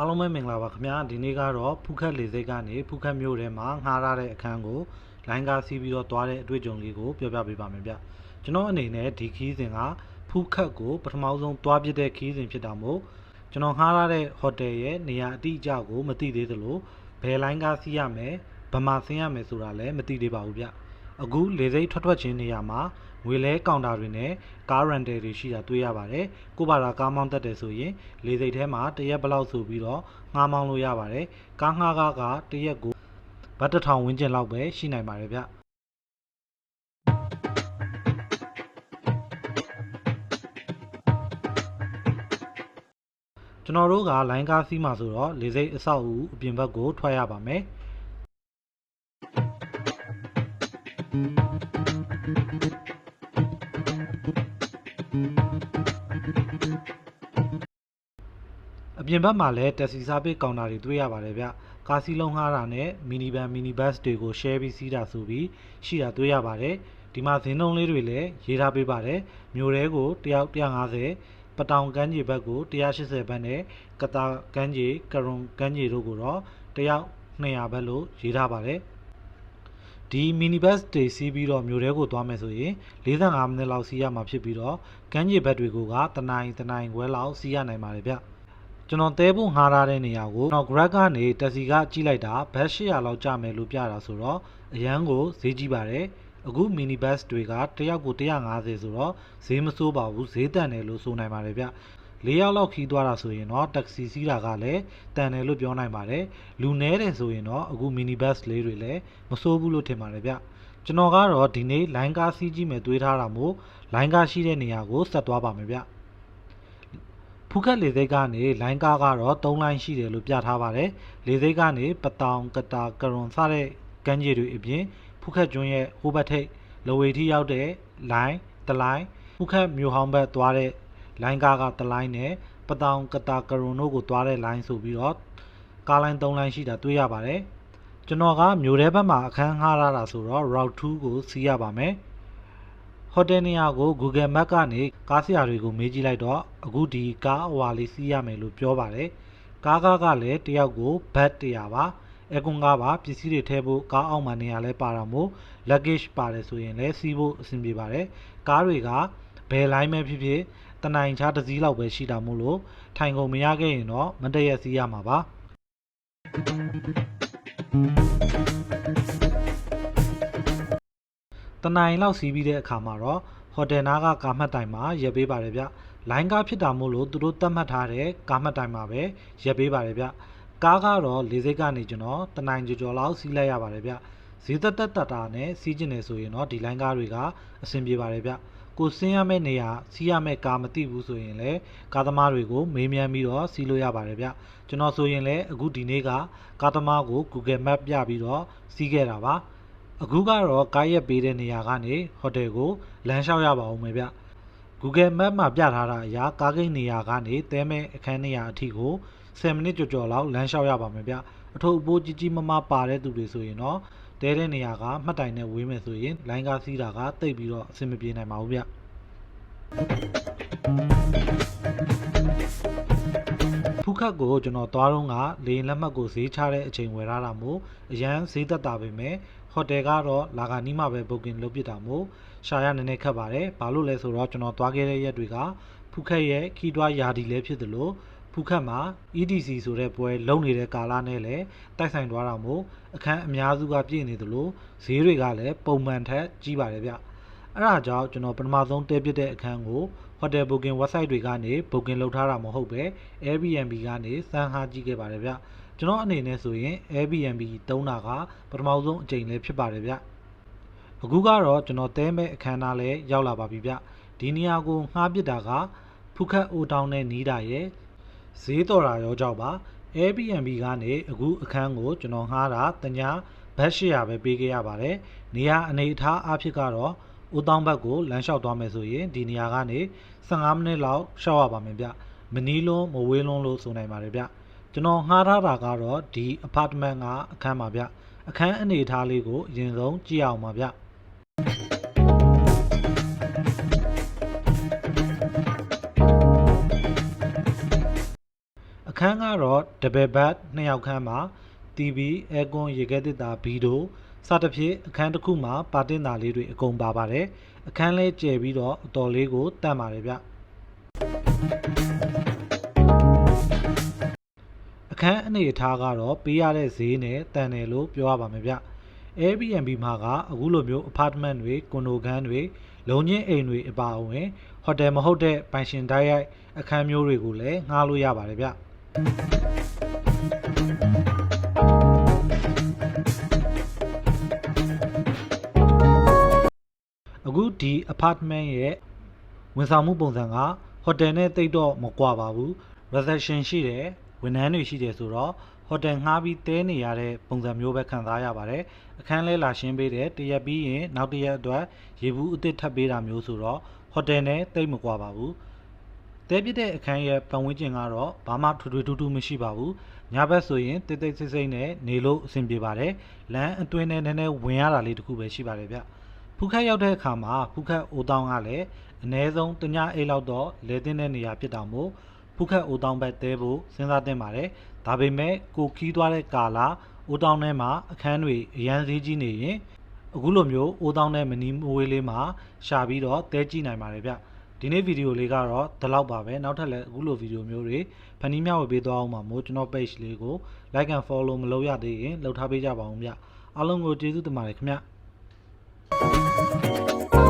အားလုံးပဲမင်္ဂလာပါခင်ဗျာဒီနေ့ကတော့ဖူးခက်လေစိတ်ကနေဖူးခက်မြို့ထဲမှာငှားရတဲ့အခန်းကိုလိုင်းကားစီးပြီးတော့သွားတဲ့အတွေ့အကြုံလေးကိုပြောပြပေးပါမယ်ဗျကျွန်တော်အနေနဲ့ဒီခီးစဉ်ကဖူးခက်ကိုပထမဆုံးသွားပြတဲ့ခီးစဉ်ဖြစ်တာမို့ကျွန်တော်ငှားရတဲ့ဟိုတယ်ရဲ့နေရာအတိအကျကိုမသိသေးသလိုဘယ်လိုင်းကားစီးရမယ်ဗမာဆင်းရမယ်ဆိုတာလည်းမသိသေးပါဘူးဗျအခုလေစိတ်ထွက်ထွက်ချင်းနေရာမှာငွေလဲကောင်တာတွေနဲ့ကားရန်တယ်တွေရှိတာတွေ့ရပါတယ်ကိုပါတာကားမောင်းတတ်တယ်ဆိုရင်လေစိတ်ထဲမှာတရက်ဘလောက်ဆိုပြီးတော့ငှားမောင်းလို့ရပါတယ်ကားငှားကားကတရက်ကိုဘတ်တစ်ထောင်ဝန်းကျင်လောက်ပဲရှိနိုင်ပါတယ်ဗျကျွန်တော်တို့ကလိုင်းကားစီးမှာဆိုတော့လေစိတ်အဆောက်အဦအပြင်ဘက်ကိုထွက်ရပါမယ် ပြင်ဘက်မှာလည်းတက်စီစားပေးကောင်တာတွေတွေ့ရပါတယ်ဗျကားစီးလုံးငှားတာနဲ့မီနီဗန်မီနီဘတ်စ်တွေကို share ပြီးစီးတာဆိုပြီးရှိတာတွေ့ရပါတယ်ဒီမှာဈေးနှုန်းလေးတွေလည်းရေးထားပေးပါတယ်မြို့တဲကိုတယောက်150ပတောင်ကမ်းခြေဘက်ကို180ဘတ်နဲ့ကတာကမ်းခြေကရွန်ကမ်းခြေတို့ကိုတော့တယောက်200ဘတ်လို့ရေးထားပါတယ်ဒီမီနီဘတ်တွေစီးပြီးတော့မြို့ထဲကိုသွားမယ်ဆိုရင်45မိနစ်လောက်စီးရမှာဖြစ်ပြီးတော့ကမ်းခြေဘက်တွေကိုကတနိုင်တနိုင်ခွဲလောက်စီးရနိုင်ပါတယ်ဗျ ကျွန်တော်တဲဖို့ငှားထားတဲ့နေရာကိုကျွန်တော် Grab ကနေတက်စီကကြည့်လိုက်တာဘတ်800လောက်ကျမယ်လို့ပြတာဆိုတော့အရန်ကိုဈေးကြီးပါတယ်အခုမီနီဘတ်တွေကတယောက်ကို150ဆိုတော့ဈေးမစိုးပါဘူးဈေးတန်တယ်လို့ဆိုနိုင်ပါတယ်ဗျ၄ယောက်လောက်ခီးသွားတာဆိုရင်တော့တက္ကစီစီးတာကလည်းတန်တယ်လို့ပြောနိုင်ပါတယ်လူနဲတယ်ဆိုရင်တော့အခုမီနီဘတ်လေးတွေလည်းမစိုးဘူးလို့ထင်ပါတယ်ဗျကျွန်တော်ကတော့ဒီနေ့လိုင်းကားစီးကြည့်မယ်တွေးထားတာမို့လိုင်းကားရှိတဲ့နေရာကိုဆက်သွားပါမယ်ဗျ ဖူးခက်လေစိတ်ကနေလိုင်းကားကတော့၃လိုင်းရှိတယ်လို့ပြထားပါတယ်လေစိတ်ကနေပတောင်ကတာကရွန်စတဲ့ကမ်းခြေတွေအပြင်ဖူးခက်ကျွန်းရဲ့ဟိုဘက်ထိပ်လဝေထိရောက်တဲ့လိုင်းတလိုင်းဖူးခက်မြို့ဟောင်းဘက်သွားတဲ့လိုင်းကားကတလိုင်းနဲ့ပတောင်ကတာကရွန်တို့ကိုသွားတဲ့လိုင်းဆိုပြီးတော့ကားလိုင်း၃လိုင်းရှိတာတွေ့ရပါတယ်ကျွန်တော်ကမြို့ထဲဘက်မှာအခန်းငှားရတာဆိုတော့ route 2ကိုစီးရပါမယ် ဟိုတယ်နေရာကို Google Map ကနေကားဆရာတွေကိုမေးကြည့်လိုက်တော့အခုဒီကားအဝါလေးစီးရမယ်လို့ပြောပါတယ်ကားကားကလည်းတယောက်ကိုဘတ်100ပါအဲကွန်ကားပါပစ္စည်းတွေထည့်ဖို့ကားအောက်မှာနေရာလဲပါတာမို့ luggage ပါတယ်ဆိုရင်လည်းစီးဖို့အဆင်ပြေပါတယ်ကားတွေကဘယ်လိုင်းပဲဖြစ်ဖြစ်တနိုင်ချားတစ်စီးလောက်ပဲရှိတာမို့လို့ထိုင်ကုန်မရခဲ့ရင်တော့မတရက်စီးရမှာပါ တနိုင်လောက်စီးပြီးတဲ့အခါမှာတော့ဟိုတယ်နားကကာမှတ်တိုင်မှာရပ်ပေးပါတယ်ဗျလိုင်းကားဖြစ်တာမို့လို့သူတို့တတ်မှတ်ထားတဲ့ကာမှတ်တိုင်မှာပဲရပ်ပေးပါတယ်ဗျကားကတော့လေစိတ်ကနေကျွန်တော်တနိုင်ကြော်ကြော်လောက်စီးလိုက်ရပါတယ်ဗျဈေးသက်သက်တတာနဲ့စီးကျင်နေဆိုရင်တော့ဒီလိုင်းကားတွေကအဆင်ပြေပါတယ်ဗျကိုဆင်းရမယ့်နေရာစီးရမယ့်ကားမသိဘူးဆိုရင်လည်းကားသမားတွေကိုမေးမြန်းပြီးတော့စီးလို့ရပါတယ်ဗျကျွန်တော်ဆိုရင်လည်းအခုဒီနေ့ကကားသမားကို Google Map ပြပြီးတော့စီးခဲ့တာပါ အခုကတော့ကားရက်ပေးတဲ့နေရာကနေဟိုတယ်ကိုလမ်းလျှောက်ရပါဦးမယ်ဗျ Google Map မှာပြထားတာအရာကားဂိတ်နေရာကနေတဲမဲ့အခန်းနေရာအထိကို10မိနစ်ကျော်ကျော်လောက်လမ်းလျှောက်ရပါမယ်ဗျအထုပ်အပိုးကြီးကြီးမမပါတဲ့သူတွေဆိုရင်တော့တဲတဲ့နေရာကမှတ်တိုင်နဲ့ဝေးမယ်ဆိုရင်လိုင်းကားစီးတာကတိတ်ပြီးတော့အဆင်မပြေနိုင်ပါဘူးဗျဖူးခတ်ကိုကျွန်တော်သွားတော့ကလေရင်လက်မှတ်ကိုဈေးချတဲ့အချိန်ဝယ်ထားတာမို့အရန်ဈေးသက်တာပဲမယ် ဟိုတယ်ကတော့လာကနီးမှာပဲ booking လုပ်ပြတာမို့ရှာရနည်းနည်းခက်ပါတယ်ဘာလို့လဲဆိုတော့ကျွန်တော်သွားခဲ့တဲ့ရက်တွေကဖူးခတ်ရဲ့ခီးတွားယာဒီလည်းဖြစ်သလိုဖူးခတ်မှာ EDC ဆိုတဲ့ပွဲလုံနေတဲ့ကာလနဲ့လည်းတိုက်ဆိုင်သွားတာမို့အခန်းအများစုကပြည့်နေသလိုဈေးတွေကလည်းပုံမှန်ထက်ကြီးပါတယ်ဗျအဲ့ဒါကြောင့်ကျွန်တော်ပထမဆုံးတည့်ပြတဲ့အခန်းကို hotel booking website တွေကနေ booking လုပ်ထားတာမဟုတ်ပဲ Airbnb ကနေစမ်းဟားကြည့်ခဲ့ပါတယ်ဗျ ကျွန်တော်အနေနဲ့ဆိုရင် Airbnb တုံးတာကပထမဆုံးအကြိမ်လေးဖြစ်ပါတယ်ဗျအခုကတော့ကျွန်တော်တဲမဲ့အခန်းသားလေးရောက်လာပါပြီဗျဒီနေရာကိုငှားပစ်တာကဖူခတ်အိုတောင်းနဲ့နီးတာရဲ့ဈေးတော်တာရောကြောက်ပါ Airbnb ကနေအခုအခန်းကိုကျွန်တော်ငှားတာတညာဘတ်800ပဲပေးခဲ့ရပါတယ်နေရာအနေအထားအဖြစ်ကတော့ဦးတောင်းဘက်ကိုလမ်းလျှောက်သွားမယ်ဆိုရင်ဒီနေရာကနေ15မိနစ်လောက်ရှောက်ရပါမယ်ဗျမနီးလုံးမဝေးလုံးလို့ဆိုနိုင်ပါတယ်ဗျ ကျွန်တော်ငှားထားတာကတော့ဒီ apartment ကအခန်းပါဗျအခန်းအနေအထားလေးကိုအရင်ဆုံးကြည့်အောင်ပါဗျအခအခန်းကတော့ဒဘယ်ဘတ်နှစ်ယောက်ခန်းမှာ TV အဲကွန်ရေခဲသစ်တာဘီဒိုစသဖြင့်အခန်းတစ်ခုမှာပါတင်တာလေးတွေအကုန်ပါပါတယ်အခန်းလဲကျယ်ပြီးတော့အတော်လေးကိုတန့်ပါတယ်ဗျ အခန်းအနေအထားကတော့ပေးရတဲ့ဈေးနဲ့တန်တယ်လို့ပြောရပါမယ်ဗျ Airbnb မှာကအခုလိုမျိုး apartment တွေကွန်ဒိုခန်းတွေလုံချင်းအိမ်တွေအပါအဝင်ဟိုတယ်မဟုတ်တဲ့ပိုင်ရှင်တိုက်ရိုက်အခန်းမျိုးတွေကိုလည်းငှားလို့ရပါတယ်ဗျအခုဒီ apartment ရဲ့ဝန်ဆောင်မှုပုံစံကဟိုတယ်နဲ့တိတ်တော့မကွာပါဘူး reception ရှိတယ် ဝန်ထမ်းတွေရှိတယ်ဆိုတော့ဟိုတယ်ငှားပြီးတဲနေရတဲ့ပုံစံမျိုးပဲခံစားရပါတယ်အခန်းလဲလာရှင်းပေးတယ်တရက်ပြီးရင်နောက်တစ်ရက်အတွက်ရေဘူးအစ်စ်ထပ်ပေးတာမျိုးဆိုတော့ဟိုတယ်နဲ့တိတ်မကွာပါဘူးတဲပြစ်တဲ့အခန်းရဲ့ပတ်ဝန်းကျင်ကတော့ဘာမှထွေထွေထူးထူးမရှိပါဘူးညဘက်ဆိုရင်တိတ်တိတ်ဆိတ်ဆိတ်နဲ့နေလို့အဆင်ပြေပါတယ်လမ်းအတွင်းနဲ့နည်းနည်းဝင်ရတာလေးတစ်ခုပဲရှိပါတယ်ဗျဖူးခက်ရောက်တဲ့အခါမှာဖူးခက်အိုတောင်းကလည်းအ ਨੇ ဆုံးတညအိတ်လောက်တော့လဲတင်တဲ့နေရာဖြစ်တာမို့ ဖူးခက်အိုတောင်းဘက်တဲဖို့စဉ်းစားတင်ပါတယ်။ဒါပေမဲ့ကိုခီးသွားတဲ့ကာလာအိုတောင်းထဲမှာအခန်းတွေအရန်ဈေးကြီးနေရင်အခုလိုမျိုးအိုတောင်းတဲ့မနီမဝေးလေးမှာရှာပြီးတော့တဲကြည့်နိုင်ပါတယ်ဗျ။ဒီနေ့ဗီဒီယိုလေးကတော့ဒီလောက်ပါပဲနောက်ထပ်လည်းအခုလိုဗီဒီယိုမျိုးတွေဖန်တီးမျှဝေပေးသွားအောင်ပါမို့ကျွန်တော် page လေးကို like and follow မလုပ်ရသေးရင်လုပ်ထားပေးကြပါဦးဗျ။အားလုံးကိုကျေးဇူးတင်ပါတယ်ခင်ဗျ။